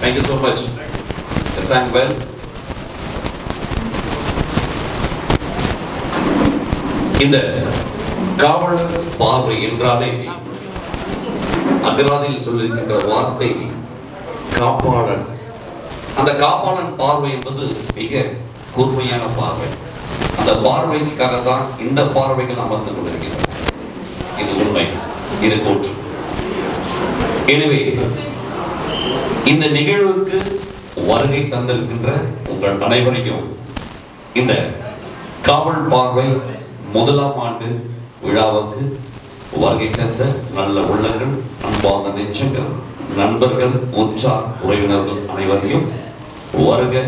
Thank you so much. You sang well. இந்த காவலர் பார்வை என்றாலே அகராதியில் சொல்லியிருக்கின்ற வார்த்தை காப்பாளன். அந்த காப்பாளன் பார்வை என்பது மிக கூர்மையான பார்வை. அந்த பார்வைக்காக தான் இந்த பார்வைகள் அமர்ந்து கொண்டிருக்கிறது இது உண்மை. இது கூற்று. எனவே இந்த நிகழ்வுக்கு வருகை தந்திருக்கின்ற உங்கள் அனைவரையும் இந்த காவல் பார்வை முதலாம் ஆண்டு விழாவுக்கு வருகை தந்த நல்ல உள்ளங்கள் அன்பார்ந்த நெச்சங்கள் நண்பர்கள் உற்சார் உறவினர்கள் அனைவரையும் வருக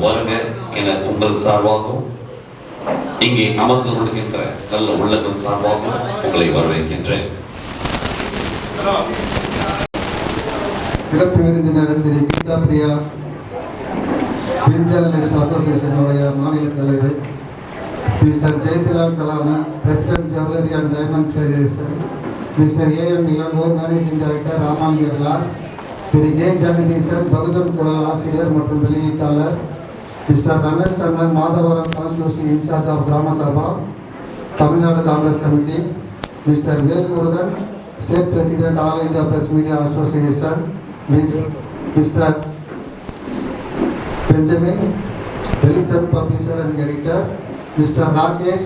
வருக என உங்கள் சார்பாகவும் இங்கே அமர்ந்து கொள்கின்ற நல்ல உள்ளங்கள் சார்பாகவும் உங்களை வரவேற்கின்றேன். சிறப்பு விருந்தினர் திரு கீதா பிரியா பெண் ஜேர்னலிஸ்ட் அசோசியேஷனுடைய மாநில தலைவர் mister Jayathilal Kalaman president jewellery and diamond federation mister A M Ilango managing director Ramalinga Vilas Thiru K. Jagadeesan Bahujan Kural ஆசிரியர் மற்றும் வெளியீட்டாளர் mister Ramesh Kannan Madhavaram constitution incharge of gram sabha Tamil Nadu Congress committee mister Vel state president all India press media association Mr. Benjamin, Delegate Publisher and Editor, Mr. Rakesh,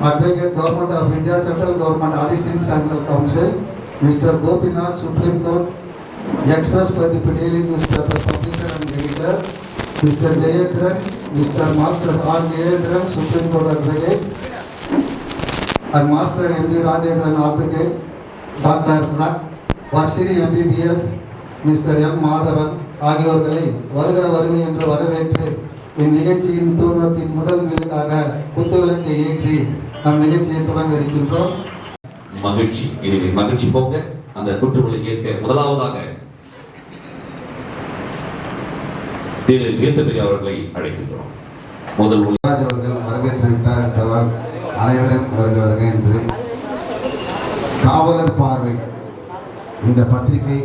Advocate Government of India, Central Government Assistant Central Council, Mr. Gopinath, Supreme Court, Express for the Daily Newspaper Publisher and Editor, Mr. Jayendran, Mr. Master R. Jayendran, Supreme Court Advocate, and Master M. D. Rajendran Advocate, Dr. Varsini MBBS, mister M. Madhavan ஆகியோர்களை வருக வருக என்று வரவேற்று இந்நிகழ்ச்சியின் தூர்வத்தின் முதல் நிலைக்காக குத்துவிளக்கை ஏற்றி நம் நிகழ்ச்சியை தொடங்க இருக்கின்றோம். மகிழ்ச்சி. எனவே மகிழ்ச்சி போக அந்த குற்றுகளை ஏற்க முதலாவதாக திரு கீர்த்தபெரி அவர்களை அழைக்கின்றோம். முதல் அவர்கள் வரவேற்று விட்டார் என்பதால் அனைவரும் வருக வருக என்று. காவலர் பார்வை. இந்த பத்திரிகை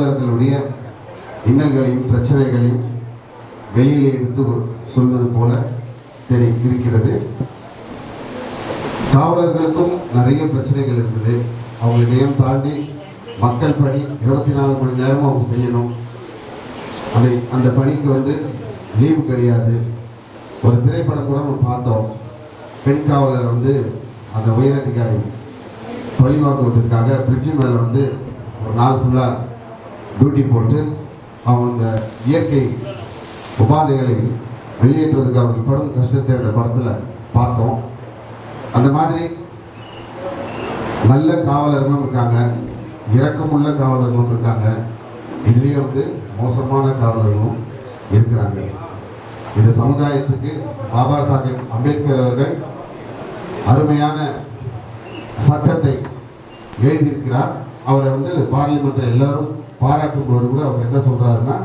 தமிழர்களுடைய இன்னல்களையும் பிரச்சனைகளையும் வெளியிலே எடுத்து சொல்வது போல தெரி இருக்கிறது. காவலர்களுக்கும் நிறைய பிரச்சனைகள் இருக்குது. அவங்க தாண்டி மக்கள் பணி இருபத்தி நாலு மணி நேரமும் அவங்க செய்யணும். அதை அந்த பணிக்கு வந்து லீவு கிடையாது. ஒரு திரைப்படம் கூட நம்ம பார்த்தோம். பெண் காவலர் வந்து அந்த உயரதிகாரி தொழில்வாக்குவதற்காக பிரிட்ஜு மேலே வந்து ஒரு நாள் ஃபுல்லாக டியூட்டி போட்டு அவங்க அந்த இயற்கை உபாதைகளை வெளியேற்றுவதற்கு அவர்கள் படும் கஷ்டத்தை அந்த படத்தில் பார்த்தோம். அந்த மாதிரி நல்ல காவலர்களும் இருக்காங்க. இரக்கமுள்ள காவலர்களும் இருக்காங்க. இதுலேயே வந்து மோசமான காவலர்களும் இருக்கிறாங்க. இந்த சமுதாயத்துக்கு பாபா சாஹேப் அம்பேத்கர் அவர்கள் அருமையான சட்டத்தை எழுதியிருக்கிறார். அவரை வந்து பார்லிமெண்ட்டில் எல்லாரும் பாராட்டும் பொழுது கூட அவர் என்ன சொல்றாருன்னா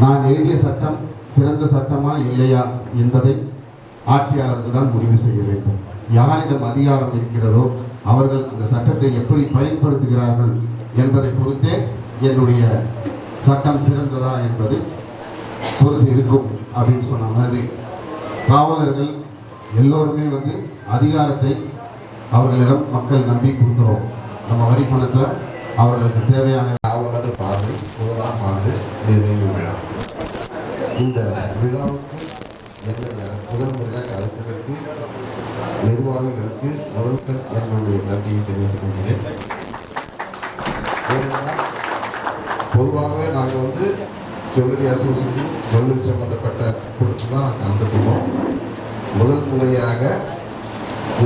நான் எழுதிய சட்டம் சிறந்த சட்டமா இல்லையா என்பதை ஆட்சியாளர்கள் தான் முடிவு செய்ய வேண்டும். யாரிடம் அதிகாரம் இருக்கிறதோ அவர்கள் அந்த சட்டத்தை எப்படி பயன்படுத்துகிறார்கள் என்பதை பொறுத்தே என்னுடைய சட்டம் சிறந்ததா என்பது பொறுத்து இருக்கும் அப்படின்னு சொன்ன மாதிரி காவலர்கள் எல்லோருமே வந்து அதிகாரத்தை அவர்களிடம் மக்கள் நம்பி கொடுக்குறோம். நம்ம வரி பணத்தில் அவர்களுக்கு தேவையான காவலர் பார்வை முதலாம் ஆண்டு நிறைவு விழா இந்த விழாவுக்கு என்னுடைய முதல் முறையாக அழைத்ததற்கு நிர்வாகிகளுக்கு முதல்கள் என்னுடைய நன்றியை தெரிவித்துக் கொள்கிறேன். பொதுவாகவே நாங்கள் வந்து ஜுவல்லரி அசோசியேஷன் ஜுவல்லரி சம்பந்தப்பட்ட கூட்டத்தில் தான் கலந்துக்குவோம் முதல் முறையாக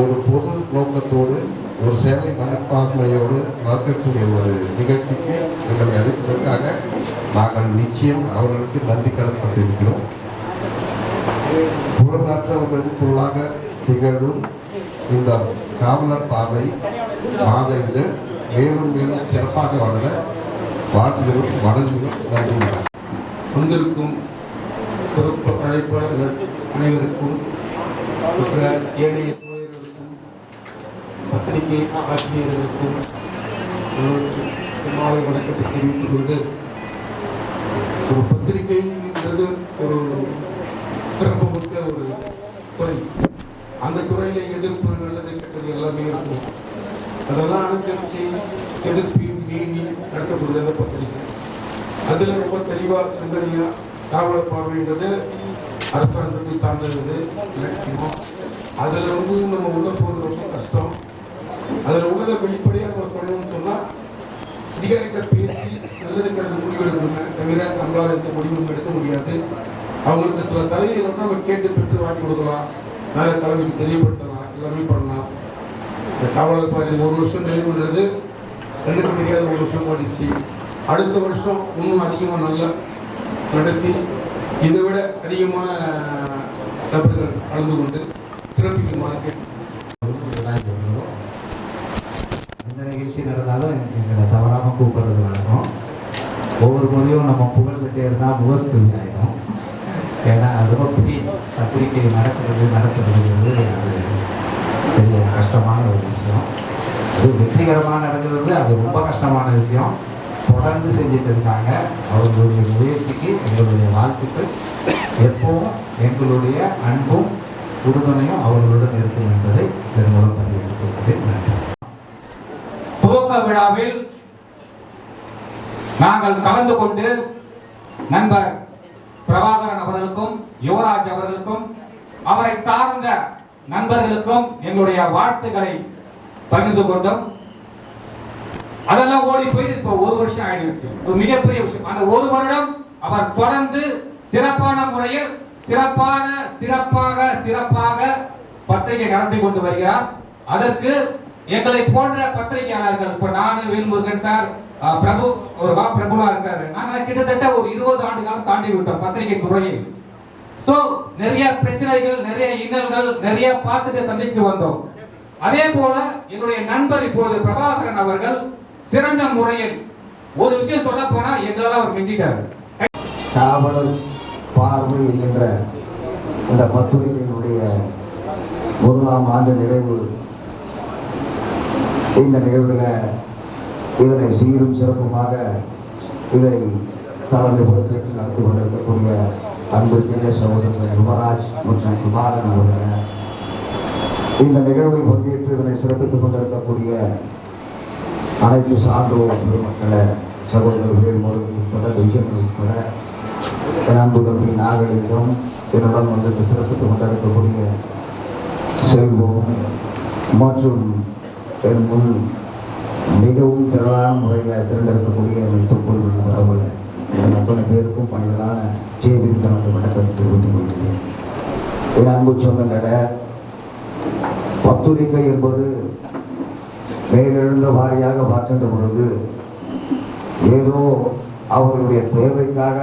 ஒரு பொது நோக்கத்தோடு ஒரு சேவை மனப்பான்மையோடு நடக்கக்கூடிய ஒரு நிகழ்ச்சிக்கு எங்களை அழைத்ததற்காக நாங்கள் நிச்சயம் அவர்களுக்கு நன்றி கடன்பட்டிருக்கிறோம். புறநாற்றவர்களின் பொருளாக திகழும் இந்த காவலர் பார்வை மாத இதழ் மேலும் மேலும் சிறப்பாக வளர வாழ்த்துகளும் வணங்குகிறோம் நன்றி. வந்திருக்கும் சிறப்பு அழைப்பாளர்கள் அனைவருக்கும் மற்ற ஏனைய பத்திரிகை ஆசிரியர்களுக்கும் மாலை வணக்கத்தை தெரிவித்துக் கொண்டு ஒரு பத்திரிகைன்றது ஒரு சிறப்பு மிக்க ஒரு துறை. அந்த துறையில எதிர்ப்பு நல்லது கெட்டது எல்லாமே இருக்கும். அதெல்லாம் அனுசரித்து எதிர்ப்பு மீறி நடத்தப்படுது அந்த பத்திரிகை. அதில் ரொம்ப தெளிவாக சிந்தனையாக தாவல பார்வைன்றது அரசாங்கத்தை சார்ந்தது மேக்சிமம் அதில் வந்து நம்ம உள்ள போகிறது ரொம்ப கஷ்டம். அதில் உள்ளதை வெளிப்படையாக நம்ம சொல்லணும்னு சொன்னால் அதிகாரிகிட்ட பேசி நல்லதுக்கு அந்த முடிவு தவிர நம்மளால் எந்த முடிவும் எடுக்க முடியாது. அவங்களுக்கு சில சலுகைகள் நம்ம கேட்டு பெற்று வாங்கி கொடுக்கலாம். மேலே தலைமைக்கு தெரியப்படுத்தலாம் எல்லாமே பண்ணலாம். இந்த காவலர் பாதி ஒரு வருஷம் நிறைவுன்றது எனக்கு தெரியாத ஒரு வருஷம் ஓடிச்சு அடுத்த வருஷம் இன்னும் அதிகமாக நல்லா நடத்தி இதை விட அதிகமான நபர்கள் கலந்து கொண்டு சிறப்பிக்குமாறு கேட்டு இதுதான் சொல்லணும். எந்த நிகழ்ச்சி நடந்தாலும் எங்களை தவறாமல் கூப்பிட்றது வழக்கம். ஒவ்வொரு முறையும் நம்ம புகழ்ந்துட்டே இருந்தால் முகஸ்துதி ஆகிடும் ஏன்னா அது பிடி பத்திரிகை நடக்கிறது நடத்துறதுங்கிறது எனக்கு பெரிய கஷ்டமான ஒரு விஷயம். அது வெற்றிகரமாக நடக்கிறது அது ரொம்ப கஷ்டமான விஷயம். தொடர்ந்து செஞ்சுட்டு இருக்காங்க. அவர்களுடைய முயற்சிக்கு எங்களுடைய வாழ்த்துக்கள். எப்பவும் எங்களுடைய அன்பும் உறுதுணையும் அவர்களுடன் இருக்கும் என்பதை இதன் மூலம் பதிவு நன்றி. துவக்க விழாவில் நாங்கள் கலந்து கொண்டு நண்பர் பிரபாகரன் அவர்களுக்கும் யுவராஜ் அவர்களுக்கும் அவரை சார்ந்த நண்பர்களுக்கும் எங்களுடைய வாழ்த்துக்களை பகிர்ந்து கொண்டோம். அதெல்லாம் ஓடி போயிட்டு இப்போ ஒரு வருஷம் ஆயிடுச்சு. ஒரு மிகப்பெரிய விஷயம். அந்த ஒரு வருடம் அவர் தொடர்ந்து சிறப்பான முறையில் சிறப்பான சிறப்பாக சிறப்பாக பத்திரிகை நடத்தி கொண்டு வருகிறார். அதற்கு எங்களை போன்ற பத்திரிகையாளர்கள் இப்ப நானு வேல்முருகன் சார் பிரபு ஒரு வா பிரபுவா இருக்காரு. நாங்க கிட்டத்தட்ட ஒரு இருபது ஆண்டு காலம் தாண்டி விட்டோம் பத்திரிகை துறையில் சோ நிறைய பிரச்சனைகள் நிறைய இன்னல்கள் நிறைய பார்த்துட்டு சந்திச்சு வந்தோம். அதே போல என்னுடைய நண்பர் இப்போது பிரபாகரன் அவர்கள் சிறந்த முறையில் ஒரு விஷயம் சொல்ல போனா எங்களால் அவர் மிஞ்சிட்டாரு. காவலர் பார்வை என்கின்ற இந்த பத்திரிகையினுடைய முதலாம் ஆண்டு நிறைவு இந்த நிகழ்வில் இதனை சீரும் சிறப்புமாக இதை தலைமை பொறுப்பேற்று நடத்தி கொண்டிருக்கக்கூடிய அன்பிற்கின்ற சகோதரர் யுவராஜ் மற்றும் குமாரன் அவர்களை இந்த நிகழ்வில் பங்கேற்று இதனை சிறப்பித்துக் கொண்டிருக்கக்கூடிய அனைத்து சான்றோர் பெருமக்களை சகோதரர் வேல்முருகன் உட்பட விஜயன் உட்பட என் அன்பு தம்பி நாகலிங்கம் என்னுடன் வந்து சிறப்பித்துக் கொண்டிருக்கக்கூடிய செல்வம் மற்றும் என் முன் மிகவும் திரளான முறையில் திரண்டிருக்கக்கூடிய என் தொப்புள் வரவுள்ள என் அத்தனை பேருக்கும் பணிகளான ஜேபின் கலந்து வணக்கம் தெரிவித்துக் கொள்கிறேன். என் அன்பு சொந்தங்கள பத்துரிக்கை என்பது மேலெழுந்த வாரியாக பார்க்கின்ற பொழுது ஏதோ அவர்களுடைய தேவைக்காக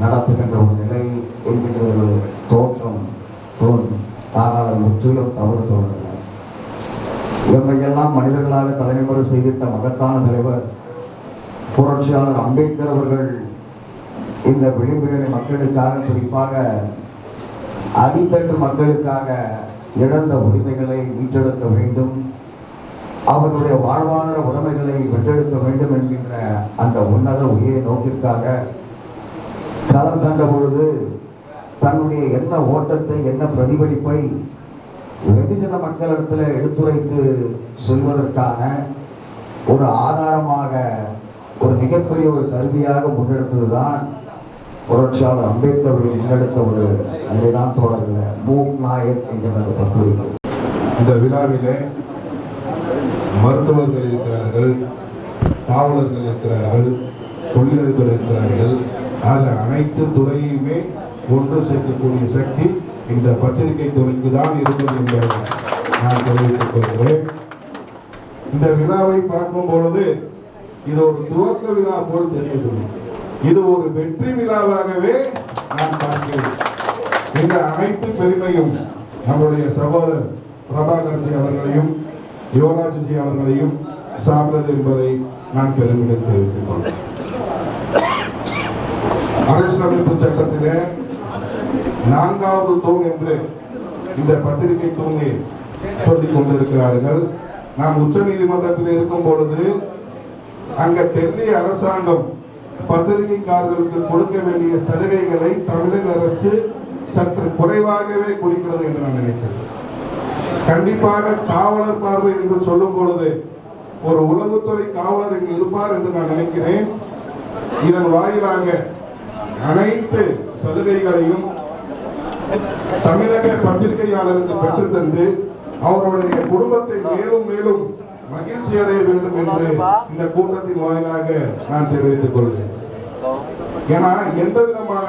நடத்துகின்ற ஒரு நிலை என்கின்ற ஒரு தோற்றம் தோன்றும் ஆனால் அது முற்றிலும் தவறு தோன்றல எம்மையெல்லாம் மனிதர்களாக தலைமுறை செய்திட்ட மகத்தான தலைவர் புரட்சியாளர் அம்பேத்கர் அவர்கள் இந்த விளிம்புநிலை மக்களுக்காக குறிப்பாக அடித்தட்டு மக்களுக்காக இழந்த உரிமைகளை மீட்டெடுக்க வேண்டும் அவர்களுடைய வாழ்வாதார உடைமைகளை வென்றெடுக்க வேண்டும் என்கின்ற அந்த உன்னத உயிரை நோக்கிற்காக களம் கண்ட பொழுது தன்னுடைய என்ன ஓட்டத்தை என்ன பிரதிபலிப்பை வெகுஜன மக்களிடத்தில் எடுத்துரைத்து செல்வதற்கான ஒரு ஆதாரமாக ஒரு மிகப்பெரிய ஒரு கருவியாக முன்னெடுத்ததுதான் புரட்சியாளர் அம்பேத்கர் அவர்கள் முன்னெடுத்த ஒரு நிலைதான் தொடரல. மூக் நாயக் என்கிற அந்த பத்திரிகை இந்த விழாவிலே மருத்துவர்கள் இருக்கிறார்கள் காவலர்கள் இருக்கிறார்கள் தொழிலதிபர் இருக்கிறார்கள். ஆக அனைத்து துறையுமே ஒன்று சேர்க்கக்கூடிய சக்தி இந்த பத்திரிகை துறைக்கு தான் இருந்தது என்பதை நான் தெரிவித்துக் கொள்கிறேன். இந்த விழாவை பார்க்கும் பொழுது இது ஒரு துவக்க விழா போல் தெரியவில்லை இது ஒரு வெற்றி விழாவாகவே நான் பார்க்கிறேன். இந்த அனைத்து பெருமையும் நம்முடைய சகோதரர் பிரபாகர்ஜி அவர்களையும் யுவராஜ்ஜி அவர்களையும் சார்ந்தது என்பதை நான் பெருமிதம் தெரிவித்துக் கொள்கிறேன். அரசியலமைப்பு சட்டத்திலே நான்காவது தூண் என்று இந்த பத்திரிகை தூணை சொல்லிக் கொண்டிருக்கிறார்கள். நாம் உச்ச நீதிமன்றத்தில் இருக்கும் பொழுது அங்க டெல்லி அரசாங்கம் பத்திரிகைக்காரர்களுக்கு கொடுக்க வேண்டிய சலுகைகளை தமிழக அரசு சற்று குறைவாகவே கொடுக்கிறது என்று நான் நினைக்கிறேன். கண்டிப்பாக காவலர் பார்வை என்று சொல்லும் பொழுது ஒரு உளவுத்துறை காவலர் இங்கு இருப்பார் என்று நான் நினைக்கிறேன். இதன் வாயிலாக அனைத்து சலுகைகளையும் தமிழக பத்திரிகையாளருக்கு பெற்றுத்தந்து அவருடைய குடும்பத்தை மேலும் மேலும் மகிழ்ச்சி அடைய வேண்டும் என்று இந்த கூட்டத்தின் வாயிலாக நான் தெரிவித்துக் கொள்கிறேன். ஏன்னா எந்த விதமான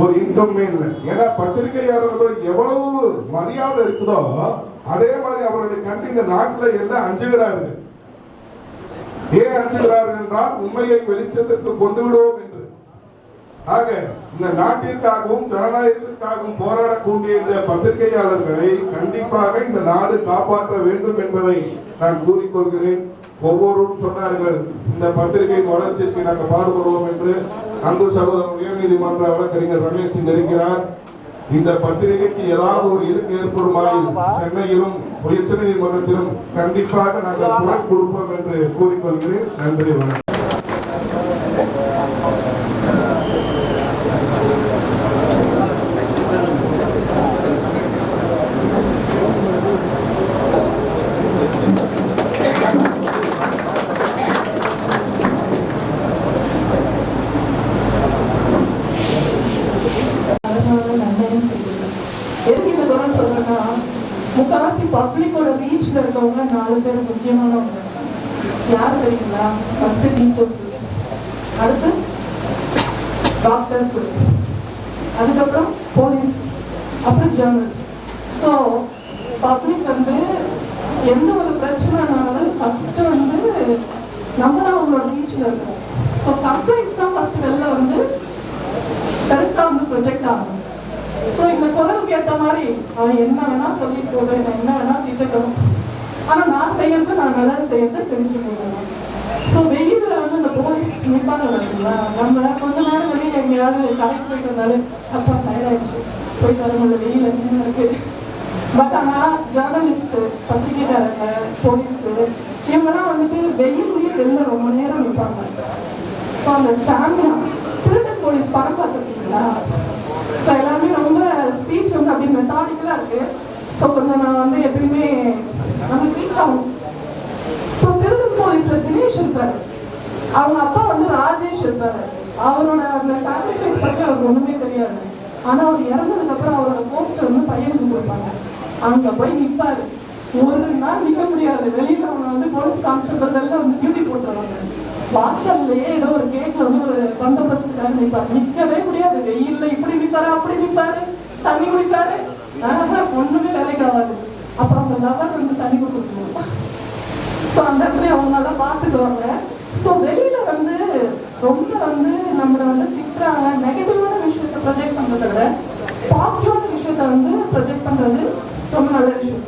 ஒரு இன்கம்மே இல்லை. ஏன்னா பத்திரிகையாளர்கள் எவ்வளவு மரியாதை இருக்குதோ அதே மாதிரி அவர்களை கண்டு இந்த நாட்டில் எல்லாம் அஞ்சுகிறார்கள். ஏன் அஞ்சுகிறார்கள் என்றால் உண்மையை வெளிச்சத்திற்கு கொண்டு விடுவோம் ஆக இந்த நாட்டிற்காகவும் ஜனநாயகத்திற்காகவும் போராடக்கூடிய இந்த பத்திரிகையாளர்களை கண்டிப்பாக இந்த நாடு காப்பாற்ற வேண்டும் என்பதை நான் கூறிக்கொள்கிறேன். ஒவ்வொருவரும் சொன்னார்கள் இந்த பத்திரிகையின் வளர்ச்சிக்கு நாங்கள் பாடுபடுவோம் என்று. அங்கு சகோதரர் உயர்நீதிமன்ற வழக்கறிஞர் ரமேஷ் சிங் இருக்கிறார். இந்த பத்திரிகைக்கு ஏதாவது ஒரு இருக்கு ஏற்படுமாயில் சென்னையிலும் உயர்ச்ச நீதிமன்றத்திலும் கண்டிப்பாக நாங்கள் குரல் கொடுப்போம் என்று கூறிக்கொள்கிறேன். நன்றி வணக்கம் அதனால நன்மையும் செய்யுது எதுக்கு இந்த குரல் சொல்றேன்னா முக்காவாசி பப்ளிக்கோட ரீச்ல இருக்கவங்க நாலு பேர் முக்கியமானவங்க யார் தெரியுங்களா? ஃபர்ஸ்ட் டீச்சர்ஸ் அடுத்து டாக்டர்ஸ் அதுக்கப்புறம் போலீஸ் அப்புறம் ஜேர்னல்ஸ் ஸோ பப்ளிக் வந்து எந்த ஒரு பிரச்சனைனாலும் ஃபர்ஸ்ட் வந்து நம்ம தான் அவங்களோட ரீச்ல இருக்கும். ஸோ கம்ப்ளைண்ட்ஸ் தான் ஃபர்ஸ்ட் வெளில வந்து பெருசாக வந்து ப்ரொஜெக்ட் ஆகும். ஸோ இந்த குரலுக்கு ஏற்ற மாதிரி அவன் என்ன வேணா சொல்லிட்டு போவேன் நான் என்ன வேணா திட்டட்டும் ஆனா நான் செய்யறது நான் நல்லா செய்யறது தெரிஞ்சு போகணும் ஸோ வெயில்ல வந்து இந்த போலீஸ் நிற்பாங்க நம்ம கொஞ்ச நேரம் வெளியே எங்கேயாவது கடைக்கு போயிட்டு இருந்தாலே அப்பா டயர்டாயிடுச்சு போயிட்டு வர முடியல வெயில் என்ன இருக்கு? பட் ஆனா ஜேர்னலிஸ்ட் பத்திரிகைக்காரங்க போலீஸ் இவங்கெல்லாம் வந்துட்டு வெயிலேயே வெளில ரொம்ப நேரம் நிற்பாங்க ஸோ அந்த ஸ்டாமினா திருட்டு போலீஸ் படம் பார்த்துருக்கீங்களா? ஸோ வந்து அப்படியே மெத்தாடிக்கலாக இருக்கு. ஸோ கொஞ்சம் நான் வந்து எப்பயுமே நம்மளுக்கு ரீச் ஆகும் ஸோ திருடன் போலீஸ்ல தினேஷ் இருப்பாரு. அவங்க அப்பா வந்து ராஜேஷ் இருப்பாரு. அவரோட அந்த சாக்ரிஃபைஸ் பற்றி அவருக்கு ஒண்ணுமே தெரியாது. ஆனா அவர் இறந்ததுக்கு அப்புறம் அவரோட போஸ்டர் வந்து பையனுக்கு கொடுப்பாங்க. அங்க போய் நிப்பாரு. ஒரு நாள் நிக்க முடியாது. வெளியில அவங்க வந்து போலீஸ் கான்ஸ்டபிள் வெளில வந்து டியூட்டி போட்டுருவாங்க. வாசல்லையே ஏதோ ஒரு கேட்ல வந்து ஒரு பந்தோபஸ்துக்காக நிப்பாரு. நிக்கவே முடியாது. வெயில்ல இப்படி நிற்பாரு அப்படி நிப்பாரு. தண்ணி குடிப்பாரு ஆஹா, ஒண்ணுமே வேலைக்கு ஆகாது. அப்புறம் அவங்க லவர் வந்து தண்ணி கொடுத்துருவோம் ஸோ அந்த இடத்துல அவங்க நல்லா பார்த்துக்குவாங்க ஸோ வெளியில வந்து ரொம்ப வந்து நம்மளை வந்து திட்டுறாங்க. நெகட்டிவான விஷயத்தை ப்ரொஜெக்ட் பண்றதை விட பாசிட்டிவான விஷயத்த வந்து ப்ரொஜெக்ட் பண்ணுறது ரொம்ப நல்ல விஷயம்.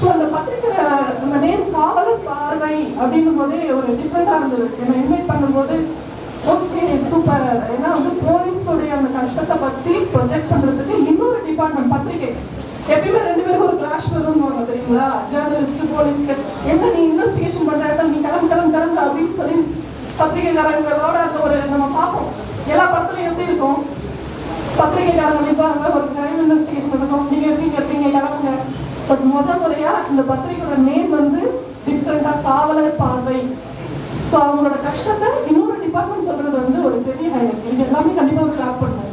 ஸோ அந்த பத்திரிக்கை அந்த நேம் காவலர் பார்வை அப்படிங்கும் போதே ஒரு டிஃப்ரெண்ட்டாக இருந்தது. என்னை இன்வைட் பண்ணும்போது ஓகே சூப்பர் ஏன்னா வந்து போலீஸோடைய அந்த கஷ்டத்தை பத்தி ப்ரொஜெக்ட் பண்றதுக்கு இன்னொரு டிபார்ட்மெண்ட் பத்திரிகை எப்பயுமே ரெண்டு பேரும் ஒரு கிளாஷ் வருவாங்க அஞ்சாவது லிஸ்ட் போலீஸ்க்கு என்ன நீ இன்வெஸ்டிகேஷன் பண்றாங்க நீ கிளம்பு கிளம்பு கிளம்பு அப்படின்னு சொல்லி பத்திரிகைக்காரங்களோட அந்த ஒரு நம்ம பார்ப்போம். எல்லா படத்துலயும் எப்படி இருக்கும்? பத்திரிகைக்காரங்க நிற்பாங்க ஒரு கிரைம் இன்வெஸ்டிகேஷன் இருக்கும் நீங்க எப்படி எப்படிங்க கிளம்புங்க. பட் முத முறையா இந்த பத்திரிகையோட நேம் வந்து டிஃப்ரெண்டா காவலர் பார்வை. ஸோ அவங்களோட கஷ்டத்தை இன்னொரு டிபார்ட்மெண்ட் சொல்றது வந்து ஒரு பெரிய ஹைலைட் இது எல்லாமே கண்டிப்பா ஒரு கிளாப் பண்ணுவோம்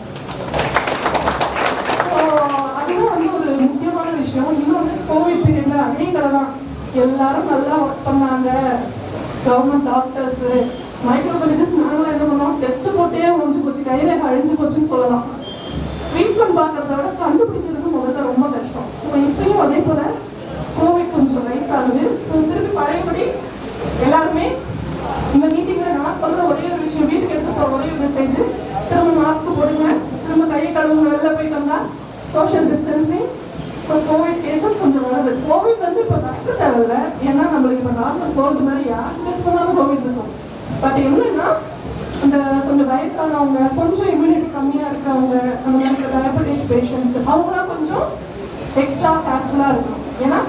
அதுதான் வந்து ஒரு முக்கியமான விஷயம். அப்படிங்கறதான் தான் எல்லாரும் நல்லா ஒர்க் பண்ணாங்க. கவர்மெண்ட் டாக்டர்ஸ் மைக்ரோபயாலஜிஸ்ட் நாங்களாம் என்ன பண்ணோம்? டெஸ்ட் போட்டே ஒழிஞ்சு போச்சு. கையில அழிஞ்சு போச்சுன்னு சொல்லலாம். ட்ரீட்மெண்ட் பார்க்கறத விட கண்டுபிடிக்கிறது முதல்ல ரொம்ப கஷ்டம். ஸோ இப்பயும் அதே போல கோவிட் கொஞ்சம் ரைஸ் ஆகுது. ஸோ திருப்பி பழையபடி எல்லாருமே இந்த மீட்டிங்ல நான் சொல்ற ஒரே ஒரு விஷயம் வீட்டுக்கு எடுத்து போற ஒரே ஒரு மெசேஜ் திரும்ப மாஸ்க் போடுங்க. திரும்ப கையை கழுவுங்க. வெளில போயிட்டு வந்தா சோஷியல் டிஸ்டன்சிங் இப்போ கோவிட் எதுவும் நம்மளால கோவிட் வந்து இப்போ நடக்க தேவையில்ல ஏன்னா நம்மளுக்கு இப்போ நார்மல் கோவிட் மாதிரி யாரும் மிஸ் பண்ணாலும் கோவிட் இருக்கும் பட் என்னன்னா இந்த கொஞ்சம் வயசானவங்க கொஞ்சம் இம்யூனிட்டி கம்மியாக இருக்கிறவங்க அந்த மாதிரி டயபெட்டிஸ் பேஷண்ட்ஸ் அவங்களாம் கொஞ்சம் எக்ஸ்ட்ரா கேர்ஃபுல்லாக இருக்கும் ஏன்னா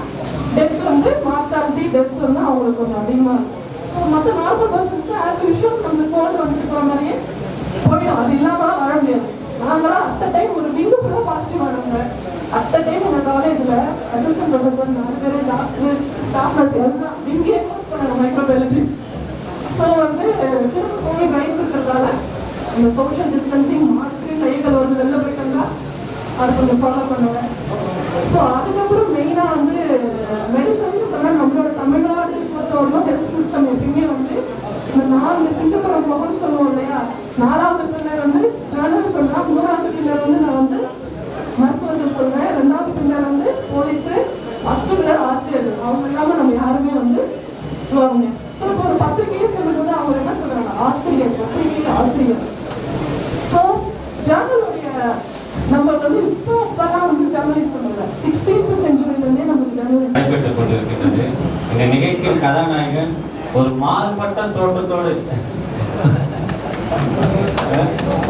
டெத் வந்து மார்த்தாலிட்டி டெத் வந்து அவங்களுக்கு கொஞ்சம் அதிகமாக இருக்கும். ஸோ மற்ற நார்மல் பர்சன்ஸ்க்கு ஆஸ் யூஷுவல் நம்ம கோல்டு வந்துட்டு போகிற மாதிரியே போயிடும். அது இல்லாமல் வர முடியாது. நாங்களாம் அட் டைம் ஒரு விங்கு ஃபுல்லாக பாசிட்டிவ் ஆனவங்க. யூனிவர்சிட்டியில அசிஸ்டன்ட் ப்ரொஃபசர் நாலு பேர் டாக்டர் ஸ்டாஃப் எல்லாம் இங்கே கோர்ஸ் பண்ணாங்க மைக்ரோபயாலஜி ஸோ வந்து திரும்ப கோவிட் ரைஸ் இருக்கிறதால அந்த சோஷியல் டிஸ்டன்சிங் மாஸ்க் கைகள் வந்து வெளில போயிட்டாங்க அது கொஞ்சம் ஃபாலோ பண்ணுவேன். ஸோ அதுக்கப்புறம் மெயினாக வந்து மெடிசன் சொன்னால் நம்மளோட தமிழ்நாடு பொறுத்தவரைக்கும் ஹெல்த் சிஸ்டம் எப்பயுமே வந்து இந்த நாலு சிங்கப்புறம் முகம்னு சொல்லுவோம் இல்லையா? நாலாவது பில்லர் வந்து ஜேர்னல் சொல்றேன் மூணாவது பில்லர் வந்து நான் வந்து மருத்துவர்கள் சொல்றேன் ரெண்டாவது பில்லர் வந்து போலீஸு ஃபர்ஸ்ட் பில்லர் ஆசிரியர்கள் அவங்க இல்லாமல் நம்ம யாருமே வந்து வருவாங்க ஸோ இப்போ ஒரு பத்திரிகையை சொல்லும்போது அவங்க என்ன சொல்றாங்க ஆசிரியர் பத்திரிகை ஆசிரியர். ஸோ ஜேர்னலுடைய நம்ம வந்து இப்போ இப்பதான் வந்து ஜேர்னலிஸ்ட் பண்ணல சிக்ஸ்டீன்த் செஞ்சுரியிலேருந்தே நமக்கு ஜேர்னலிஸ்ட் நடைபெற்றுக் இந்த நிகழ்ச்சியின் கதாநாயகன் ஒரு மாறுபட்ட தோட்டத்தோடு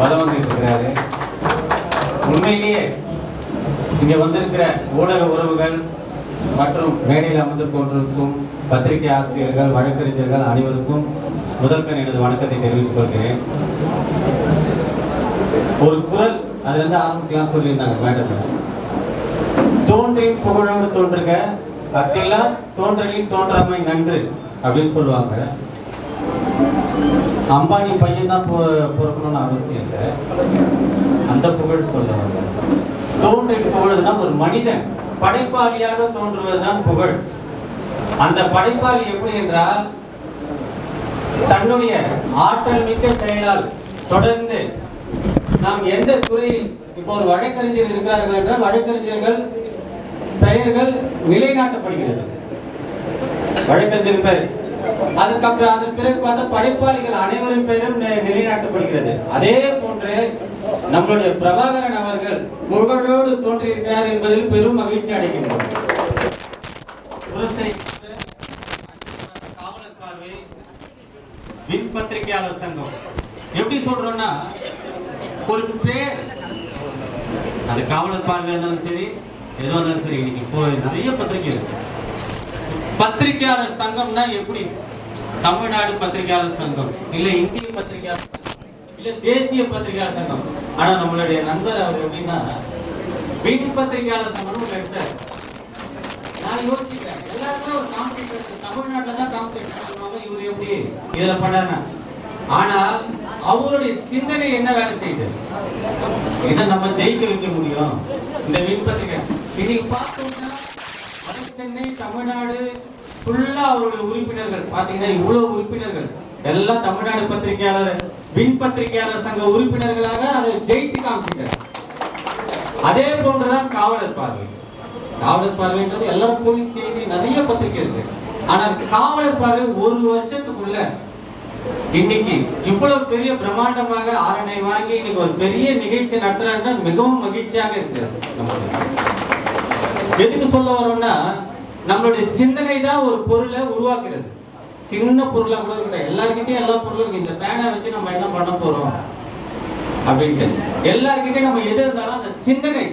வலம் வந்துட்டு இருக்கிறாரு உண்மையிலேயே இங்க வந்திருக்கிற ஊடக உறவுகள் மற்றும் மேடையில் அமர்ந்து கொண்டிருக்கும் பத்திரிகை ஆசிரியர்கள் வழக்கறிஞர்கள் அனைவருக்கும் முதற்கண் எனது வணக்கத்தை தெரிவித்துக் கொள்கிறேன். ஒரு குரல் அதுலேருந்து ஆரம்பிக்கலாம் சொல்லியிருந்தாங்க மேடம். தோன்றி புகழோடு தோன்றுக அத்தில்லா தோன்றலின் தோன்றாமை நன்று அப்படின்னு சொல்லுவாங்க. அம்பானி பையன் தான் பொறுக்கணும்னு அவசியம் இல்லை. அந்த புகழ் சொல்லுவாங்க. தோன்றின் புகழ்னா ஒரு மனிதன். படைப்பாளியாக தோன்றுவதுதான் புகழ். அந்த படைப்பாளி எப்படி என்றால் தன்னுடைய ஆற்றல் மிக்க செயலால் தொடர்ந்து நாம் எந்த துறையில் இப்போ ஒரு வழக்கறிஞர் இருக்கிறார்கள் என்றால் வழக்கறிஞர்கள் பெயர்கள் நிலைநாட்டப்படுகிறது. வழக்கறிஞர் பெயர். அதுக்கப்புறம் அதன் பிறகு பார்த்தா படைப்பாளிகள் அனைவரின் பெயரும் நிலைநாட்டப்படுகிறது. அதே போன்று நம்மளுடைய பிரபாகரன் அவர்கள் புகழோடு தோன்றியிருக்கிறார் என்பதில் பெரும் மகிழ்ச்சி அடைகின்றோம். புரசை காவலர் பார்வை விண் பத்திரிகையாளர் சங்கம். எப்படி சொல்றோம்னா ஒரு பேர் அது காவலர் பார்வை இருந்தாலும் சரி எதுவாக இருந்தாலும் சரி இன்னைக்கு இப்போ நிறைய பத்திரிகை இருக்கு. பத்திரிகையாளர் சங்கம்னா எப்படி? தமிழ்நாடு பத்திரிகையாளர் சங்கம் இல்ல இந்திய பத்திரிகையாளர் இல்ல தேசிய பத்திரிகா சங்கம். ஆனா நம்மளுடைய நண்பர் அவர் எப்படின்னா விண் பத்திரிகையாளர் சங்கம்னு ஒண்ணு எடுத்தார். நான் யோசிச்சிட்டேன் எல்லாருமே ஒரு காம்படிஷன் தமிழ்நாட்டில் தான் காம்படிஷன் பண்ணுவாங்க. இவர் எப்படி? இதுல பண்ணாருன்னா ஆனால் அவருடைய சிந்தனை என்ன வேலை செய்யுது? இதை நம்ம ஜெயிக்க வைக்க முடியும். இந்த விண்பத்திரிகை இன்னைக்கு பார்த்தோம்னா வட சென்னை தமிழ்நாடு ஃபுல்லா அவருடைய உறுப்பினர்கள். பாத்தீங்கன்னா இவ்வளவு உறுப்பினர்கள். எல்லாம் தமிழ்நாடு பத்திரிகையாளர். விண் பத்திரிகையாளர் சங்க உறுப்பினர்களாக அதை ஜெயிச்சு காமிச்சிட்டார் அதே போன்றுதான் காவலர் பார்வை. காவலர் பார்வைன்றது எல்லாரும் போலீஸ் செய்தி நிறைய பத்திரிகை இருக்கு. ஆனால் காவலர் பார்வை ஒரு வருஷத்துக்குள்ள இன்னைக்கு இவ்வளவு பெரிய பிரம்மாண்டமாக ஆரணை வாங்கி இன்னைக்கு ஒரு பெரிய நிகழ்ச்சி நடத்துறாருன்னா மிகவும் மகிழ்ச்சியாக இருக்கிறது எதுக்கு சொல்ல வரோம்னா நம்மளுடைய சிந்தனை தான் ஒரு பொருளை உருவாக்குறது. சின்ன பொருளா கூட இருக்கட்டும். எல்லாருக்கிட்டையும் எல்லா பொருளும் இருக்கு. இந்த பேனை வச்சு நம்ம என்ன பண்ண போறோம்? அப்படின்ட்டு. எல்லார்கிட்டயும் நம்ம எது இருந்தாலும் அந்த சிந்தனை.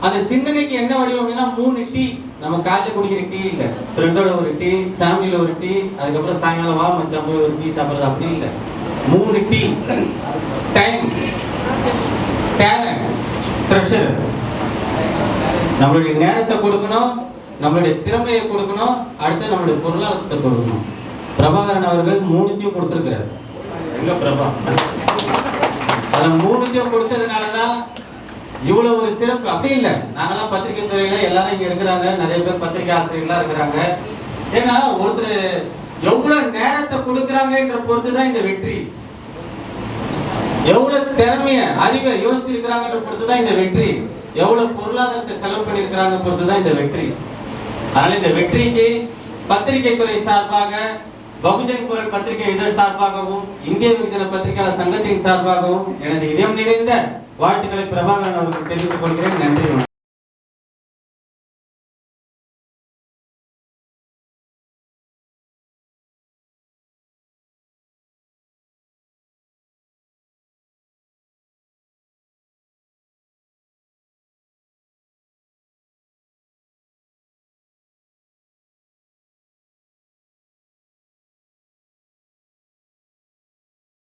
அந்த சிந்தனைக்கு என்ன வடிவம் அப்படின்னா மூணு டீ. நம்ம காலையில் குடிக்கிற டீ இல்லை. ஃப்ரெண்டோட ஒரு டீ ஃபேமிலியில ஒரு டீ அதுக்கப்புறம் சாயங்காலம் வா மச்சான் போய் ஒரு டீ சாப்பிட்றது. அப்படி இல்லை. மூணு டீ. டைம் டேலண்ட் ப்ரெஷர் நம்மளுடைய நேரத்தை கொடுக்கணும். நம்மளுடைய திறமையை கொடுக்கணும். அடுத்து நம்மளுடைய பொருளாதாரத்தை கொடுக்கணும். பிரபாகரன் அவர்கள் மூணுத்தையும் கொடுத்திருக்கிறார். எங்க பிரபா? அதை மூணுத்தையும் கொடுத்ததுனாலதான் இவ்வளவு ஒரு சிறப்பு. அப்படி இல்ல. நாங்கெல்லாம் பத்திரிகை துறையில எல்லாரும் இங்க இருக்கிறாங்க. நிறைய பேர் பத்திரிகை ஆசிரியர்களா இருக்கிறாங்க. ஏன்னா ஒருத்தர் எவ்வளவு நேரத்தை கொடுக்கறாங்கன்ற பொறுத்து தான் இந்த வெற்றி. எவ்வளவு திறமைய அறிவை யோசிச்சிருக்கிறாங்கன்ற பொறுத்து தான் இந்த வெற்றி. எவ்வளவு பொருளாதாரத்தை செலவு பண்ணியிருக்கிறாங்க பொறுத்து தான் இந்த வெற்றி. அதனால இந்த வெற்றிக்கு பத்திரிகை துறை சார்பாக பகுஜன் குரல் பத்திரிகை இதழ் சார்பாகவும் இந்திய விருதின பத்திரிகையாளர் சங்கத்தின் சார்பாகவும் எனது இதயம் நிறைந்த வாழ்த்துக்களை பிரபாகரன் அவர்களுக்கு தெரிவித்துக் கொள்கிறேன். நன்றி